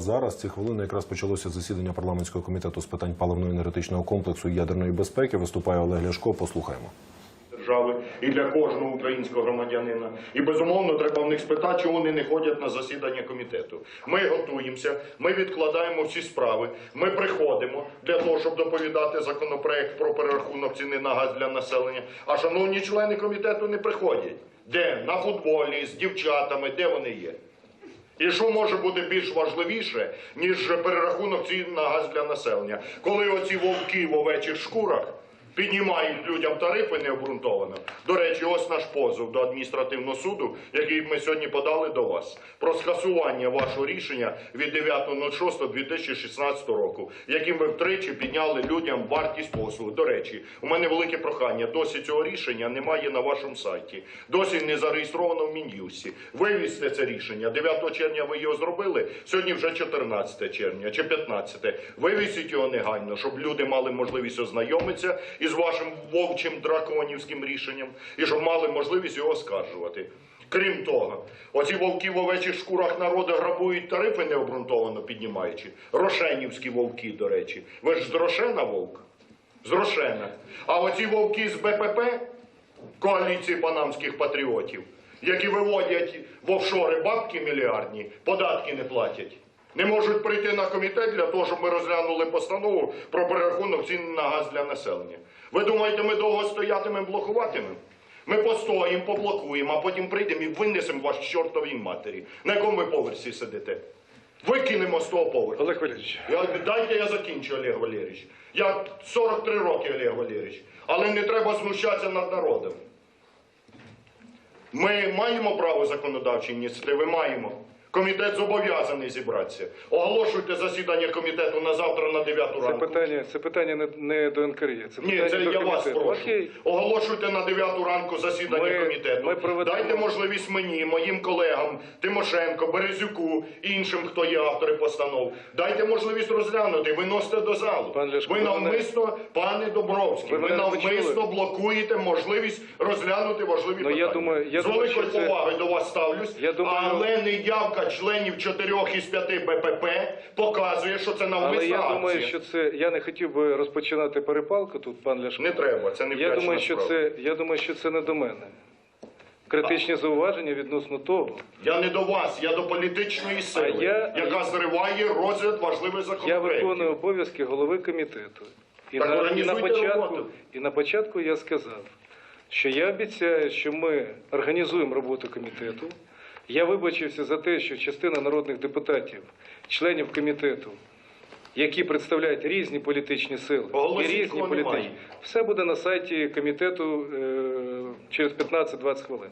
Зараз ці хвилини якраз почалося засідання парламентського комітету з питань паливно-енергетичного комплексу ядерної безпеки. Виступає Олег Ляшко. Послухаємо. держави і для кожного українського громадянина. І безумовно треба в них спитати, чому вони не ходять на засідання комітету. Ми готуємося, ми відкладаємо всі справи. Ми приходимо для того, щоб доповідати законопроект про перерахунок ціни на газ для населення. А шановні члени комітету не приходять. Де на футболі з дівчатами, де вони є? І що може бути більш важливіше, ніж перерахунок цін на газ для населення? Коли оці вовки в овечих шкурах піднімають людям тарифи необґрунтовано. До речі, ось наш позов до адміністративного суду, який ми сьогодні подали до вас, про скасування вашого рішення від 9.06.2016 року, яким ви втричі підняли людям вартість послуг. До речі, у мене велике прохання. Досі цього рішення немає на вашому сайті. Досі не зареєстровано в Мін'юсі. Вивізьте це рішення. 9 червня ви його зробили. Сьогодні вже 14 червня чи 15. Вивісіть його негайно, щоб люди мали можливість ознайомитися із вашим вовчим драконівським рішенням і щоб мали можливість його оскаржувати. Крім того, оці вовки в овечих шкурах народу грабують тарифи необґрунтовано піднімаючи. Рошенівські вовки, до речі. Ви ж з Рошена вовк? З Рошена. А оці вовки з БПП, коаліції панамських патріотів, які виводять в офшори бабки мільярдні, податки не платять. Не можуть прийти на комітет для того, щоб ми розглянули постанову про перерахунок цін на газ для населення. Ви думаєте, ми довго стоятимемо, блокуватимемо? Ми постоїмо, поблокуємо, а потім прийдемо і винесемо вас чортовій матері. На якому ви поверсі сидите? Викинемо з того поверху. Олег Валерійович, Я, дайте я закінчу, Олег Валерійович. Я 43 роки, Олег Валерійович. Але не треба знущатися над народом. Ми маємо право законодавчої ініціативи? Маємо. Комітет зобов'язаний зібратися. Оголошуйте засідання комітету на завтра на 9 це питання, це питання не, не до НКРЄ, це Ні, це до я вас прошу. Окей. Оголошуйте на 9 ранку засідання Ми- комітету. ми проведемо- Дайте можливість мені, моїм колегам, Тимошенко, Березюку, іншим, хто є автори постанов. Дайте можливість розглянути, виносите до залу. Пан Ляшко, ви ви мене- навмисно, пане Добровський, Ви ви, мене не навмисно почули? блокуєте можливість розглянути важливі Ну, я питання. думаю- я З думаю, великою що це- повагою до вас ставлюсь, Я думаю- але неявка членів 4 із 5 БПП показує, що це навмисна Але я акція. думаю, що це я не хотів би розпочинати перепалку тут, пан Ляшко. Не треба, це не Я вдячна думаю, що справа. це я думаю, що це не до мене. Критичні зауваження відносно того. Я не до вас, я до політичної сили, А я- яка зриває розгляд важливих Я законопроєктів. виконую обов'язки голови комітету. І Так на, і, на початку, роботу. і на початку я сказав, що я обіцяю, що ми організуємо роботу комітету. Я вибачився за те, що частина народних депутатів, членів комітету, які представляють різні політичні сили і різні політичні, все буде на сайті комітету е, через 15-20 хвилин.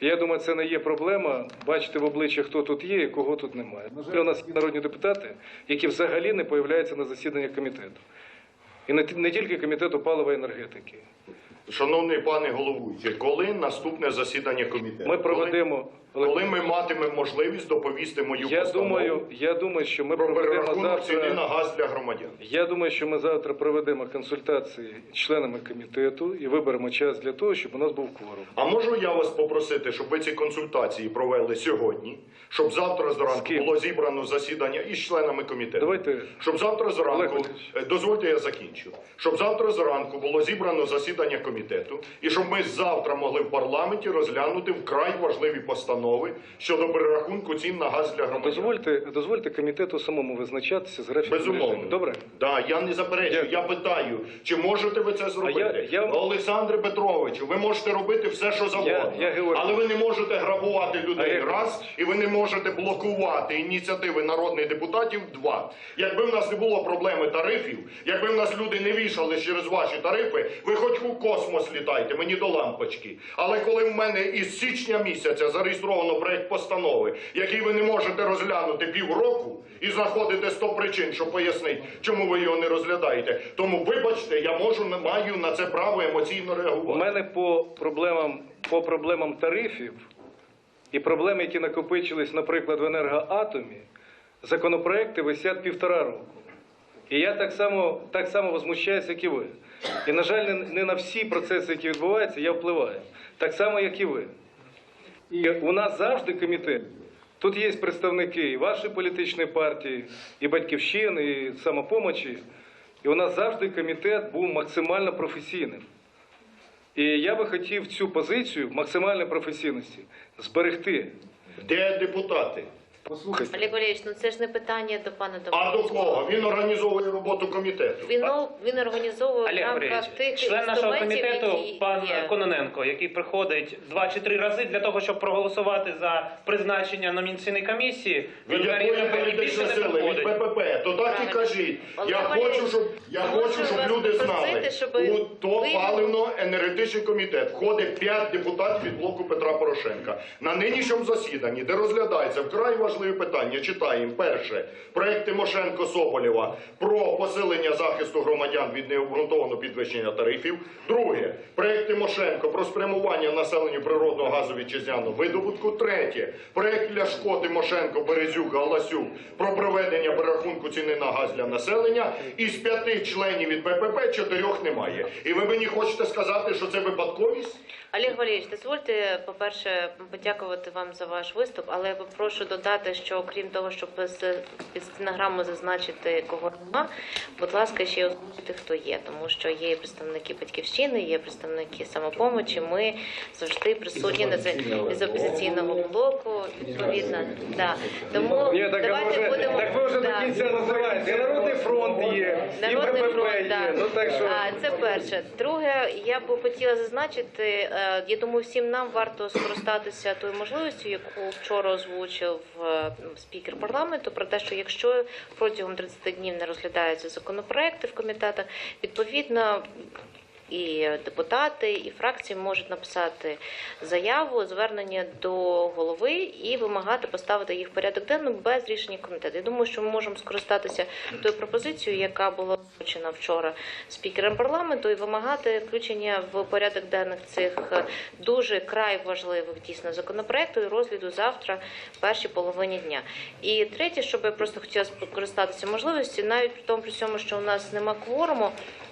Я думаю, це не є проблема бачити в обличчя, хто тут є і кого тут немає. На жаль, у нас є народні депутати, які взагалі не появляються на засіданнях комітету. І не, не тільки комітету палива і енергетики. Шановний пане головуючий, коли наступне засідання комітету? Ми проведемо Коли, ми матимемо можливість доповісти мою Я постанову думаю, я думаю, що ми про проведемо перерахунок ціни на газ для громадян. Я думаю, що ми завтра проведемо консультації з членами комітету і виберемо час для того, щоб у нас був кворум. А можу я вас попросити, щоб ви ці консультації провели сьогодні, щоб завтра зранку було зібрано засідання із членами комітету. Давайте. Щоб завтра зранку, Валерійович. Е, дозвольте я закінчу, щоб завтра зранку було зібрано засідання комітету, і щоб ми завтра могли в парламенті розглянути вкрай важливі постанови щодо перерахунку цін на газ для громадян. Дозвольте, дозвольте комітету самому визначатися з графіком. Безумовно. Добре? Да, я не заперечую. Я питаю, чи можете ви це зробити? я- я- Олександре Петровичу, ви можете робити все, що завгодно. Я- я Але ви не можете грабувати людей Олег раз, і ви не можете блокувати ініціативи народних депутатів два. Якби в нас не було проблеми тарифів, якби в нас люди не вішали через ваші тарифи, ви хоч у космос літайте, мені до лампочки. Але коли в мене із січня місяця зареєстровано проект постанови, який ви не можете розглянути півроку і знаходите 100 причин, щоб пояснити, чому ви його не розглядаєте. Тому, вибачте, я можу не маю на це право емоційно реагувати. У мене по проблемам, по проблемам тарифів і проблеми, які накопичились, наприклад, в енергоатомі, законопроекти висять півтора року. І я так само, так само возмущаюся, як і ви. І, на жаль, не на всі процеси, які відбуваються, я впливаю. Так само, як і ви. І у нас завжди комітет Тут є представники і вашої політичної партії, і батьківщини, і самопомочі. І у нас завжди комітет був максимально професійним. І я би хотів цю позицію максимальної професійності зберегти. Де депутати? Послухайте. Олег Валерійович, ну це ж не питання до пана А до кого? Він організовує роботу комітету. Він, він організовує в Олег рамках Валерійович, тих член нашого інструментів, комітету, які пан є. Кононенко, який приходить два чи три рази для того, щоб проголосувати за призначення номінаційної комісії, Від Верховна якої і більше політичної не сили? Від приходить. ППП. То так і Правильно. кажіть. Олег Я Валерійович, хочу, щоб я можу хочу, щоб вас люди знали. попросити, щоб У ви- то паливно-енергетичний комітет входить 5 депутатів від блоку Петра Порошенка. На нинішньому засіданні, де розглядається вкрай важливі питання, читаємо перше проект Тимошенко Соболєва про посилення захисту громадян від необґрунтованого підвищення тарифів. Друге проект Тимошенко про спрямування населенню природного газу вітчизняного видобутку. Третє проект Ляшко Тимошенко Березюк Галасюк про проведення перерахунку ціни на газ для населення. Із п'яти членів від БПП чотирьох немає. І ви мені хочете сказати, що це випадковість? Олег Валерійович, дозвольте, по-перше, подякувати вам за ваш виступ, але попрошу додати, що окрім того, щоб під стенограму зазначити кого нема, будь ласка, ще й озвучити, хто є, тому що є і представники батьківщини, є представники самопомочі. Ми завжди присутні на з опозиційного блоку. Відповідно, да. Тому Ні, так, давайте може, будемо так ви вже до кінця називаєте. І Народний фронт є, Народний і фронт, є. да. Ну так що А, це перше. Друге, я б хотіла зазначити, е, я думаю, всім нам варто скористатися тою можливістю, яку вчора озвучив е, спікер парламенту, про те, що якщо протягом 30 днів не розглядаються законопроекти в комітетах, відповідно. І депутати, і фракції можуть написати заяву, звернення до голови і вимагати поставити їх в порядок денний без рішення комітету. Я думаю, що ми можемо скористатися тою пропозицією, яка була озвучена вчора спікером парламенту, і вимагати включення в порядок денних цих е, дуже край важливих дійсно законопроектів і розгляду завтра в першій половині дня. І третє, що би я просто хотіла скористатися можливістю, навіть при тому при всьому, що у нас нема кворуму.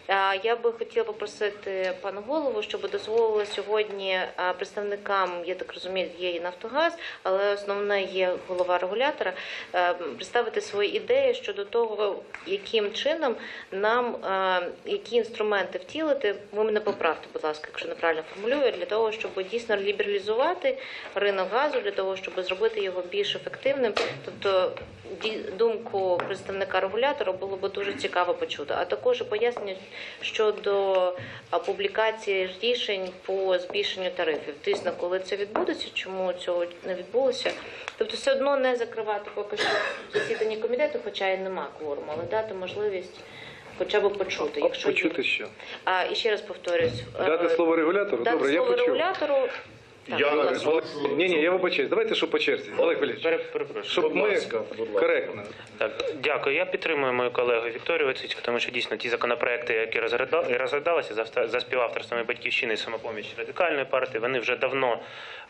Я би хотіла попросити пана голову, щоб дозволили сьогодні представникам, я так розумію, є і Нафтогаз, але основне є голова регулятора, е, представити свої ідеї щодо того, яким чином нам е, які інструменти втілити. Ви мене поправте, будь ласка, якщо неправильно формулюю, для того, щоб дійсно лібералізувати ринок газу, для того, щоб зробити його більш ефективним. Тобто думку представника регулятора було б дуже цікаво почути. А також пояснення щодо публікації рішень по збільшенню тарифів. Дійсно, коли це відбудеться, чому цього не відбулося. Тобто, все одно не закривати поки що засідання комітету, хоча і нема кворуму, але дати можливість. Хоча б почути, якщо є. почути що? А і ще раз повторюсь, Дати е, слово регулятору? дати Добре, я слово почув. регулятору. Я. Ні, ні, я вибачаюсь. Давайте, що по черзі. Олег Валерійович, Перепрошую. щоб ми коректно. Так, дякую. Я підтримую мою колегу Вікторію Войціцьку, тому що дійсно ті законопроекти, які розгляда- розглядалися за авто- за співавторствами батьківщини і самопоміч радикальної партії, вони вже давно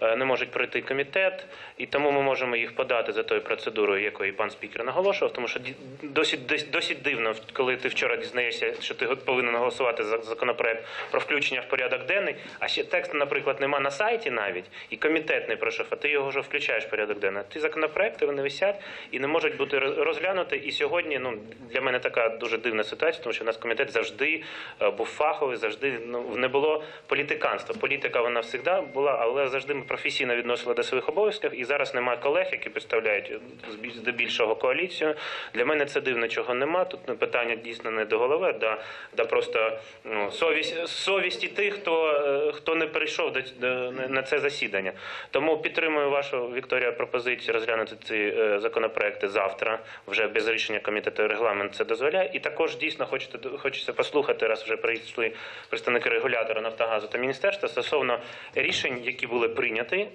е, не можуть пройти комітет, і тому ми можемо їх подати за тою процедурою, якою пан спікер наголошував. Тому що досить дос- досить дивно, коли ти вчора дізнаєшся, що ти повинен голосувати за законопроект про включення в порядок денний, а ще тексту, наприклад, нема на сайті навіть, і комітет не пройшов, а ти його вже включаєш в порядок денний. Ті законопроекти вони висять і не можуть бути роз- розглянуті. І сьогодні ну для мене така дуже дивна ситуація, тому що у нас комітет завжди е, був фаховий, завжди ну не було політиканства. Політика вона завжди була, але завжди ми професійно відносили до своїх обов'язків. І зараз немає колег, які представляють е, здебільшого коаліцію. Для мене це дивно, чого нема. Тут ну, питання дійсно не до голови, да просто ну, совість совісті тих, хто, е, хто не прийшов до на це засідання. Тому підтримую вашу Вікторія пропозицію розглянути ці е, законопроекти завтра, вже без рішення комітету регламент це дозволяє. І також дійсно хочете хочеться послухати, раз вже прийшли представники регулятора Нафтогазу та міністерства стосовно рішень, які були прийняті.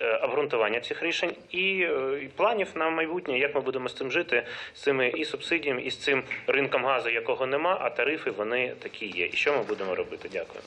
е, Обґрунтування цих рішень і, е, і планів на майбутнє, як ми будемо з цим жити, з цими і субсидіями, і з цим ринком газу, якого нема, а тарифи вони такі є. І що ми будемо робити? Дякую.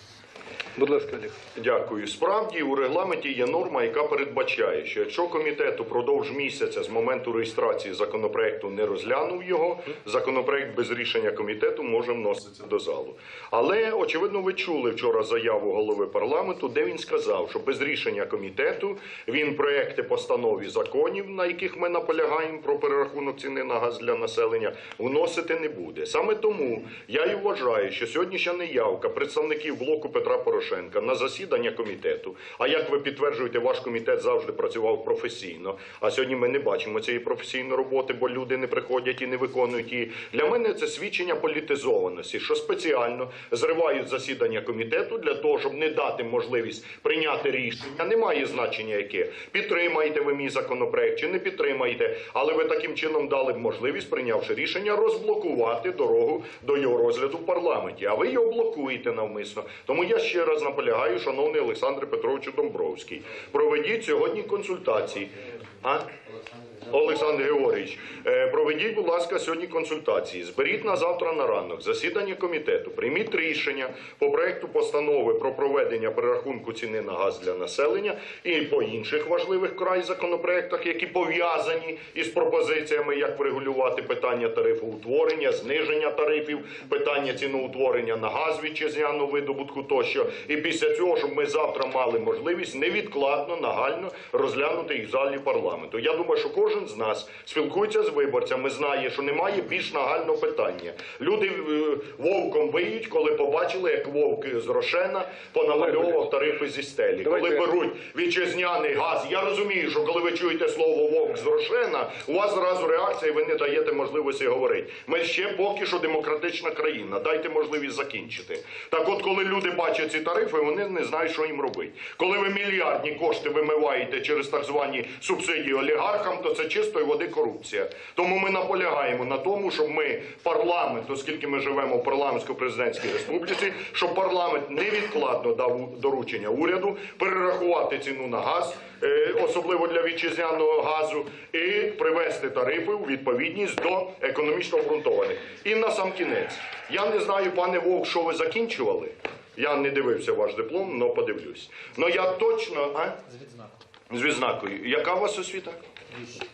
Будь ласка, Олег. Дякую. Справді у регламенті є норма, яка передбачає, що якщо комітет упродовж місяця з моменту реєстрації законопроекту не розглянув його, законопроект без рішення комітету може вноситися до залу. Але очевидно, ви чули вчора заяву голови парламенту, де він сказав, що без рішення комітету він проекти постанов і законів, на яких ми наполягаємо про перерахунок ціни на газ для населення, вносити не буде. Саме тому я і вважаю, що сьогоднішня неявка представників блоку Петра Порошенка на засідання комітету. А як ви підтверджуєте, ваш комітет завжди працював професійно. А сьогодні ми не бачимо цієї професійної роботи, бо люди не приходять і не виконують її. Для мене це свідчення політизованості, що спеціально зривають засідання комітету для того, щоб не дати можливість прийняти рішення. Немає значення, яке підтримаєте ви мій законопроект чи не підтримаєте, але ви таким чином дали б можливість, прийнявши рішення, розблокувати дорогу до його розгляду в парламенті. А ви його блокуєте навмисно. Тому я ще раз наполягаю, шановний Олександр Петровичу Домбровський, проведіть сьогодні консультації. А? Олександр Георгійович, е, проведіть, будь ласка, сьогодні консультації. Зберіть на завтра на ранок засідання комітету. Прийміть рішення по проекту постанови про проведення перерахунку ціни на газ для населення і по інших важливих край законопроектах, які пов'язані із пропозиціями, як врегулювати питання тарифоутворення, зниження тарифів, питання ціноутворення на газ вітчизняну видобутку тощо. І після цього, щоб ми завтра мали можливість невідкладно, нагально розглянути їх в залі парламенту. Я думаю, що кожен з нас спілкується з виборцями, знає, що немає більш нагального питання. Люди е, вовком виють, коли побачили, як вовк з Рошена понамальовував тарифи зі стелі. Коли беруть вітчизняний газ, я розумію, що коли ви чуєте слово вовк з Рошена, у вас зразу реакція, і ви не даєте можливості говорити. Ми ще поки що демократична країна. Дайте можливість закінчити. Так от, коли люди бачать ці тарифи, вони не знають, що їм робити. Коли ви мільярдні кошти вимиваєте через так звані субсидії олігархам, то це чистої води корупція. Тому ми наполягаємо на тому, щоб ми парламент, оскільки ми живемо в парламентсько-президентській республіці, щоб парламент невідкладно дав доручення уряду перерахувати ціну на газ, е, особливо для вітчизняного газу, і привести тарифи у відповідність до економічно обґрунтованих. І на сам кінець. Я не знаю, пане Вовк, що ви закінчували. Я не дивився ваш диплом, але подивлюсь. Ну я точно. А? З відзнаком. З відзнакою. Яка у вас освіта?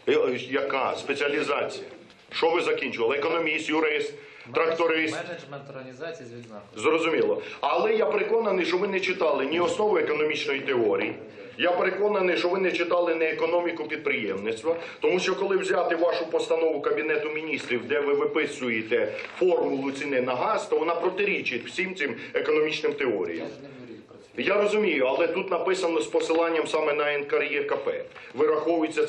Е, Яка? Спеціалізація? Що ви закінчували? Економіст, юрист, тракторист? Менеджмент організації з відзнаком. Зрозуміло. Але я переконаний, що ви не читали ні основи економічної теорії. Я переконаний, що ви не читали не економіку підприємництва, тому що коли взяти вашу постанову Кабінету міністрів, де ви виписуєте формулу ціни на газ, то вона протирічить всім цим економічним теоріям. Я розумію, але тут написано з посиланням саме на НКРЄКП. Вираховується ця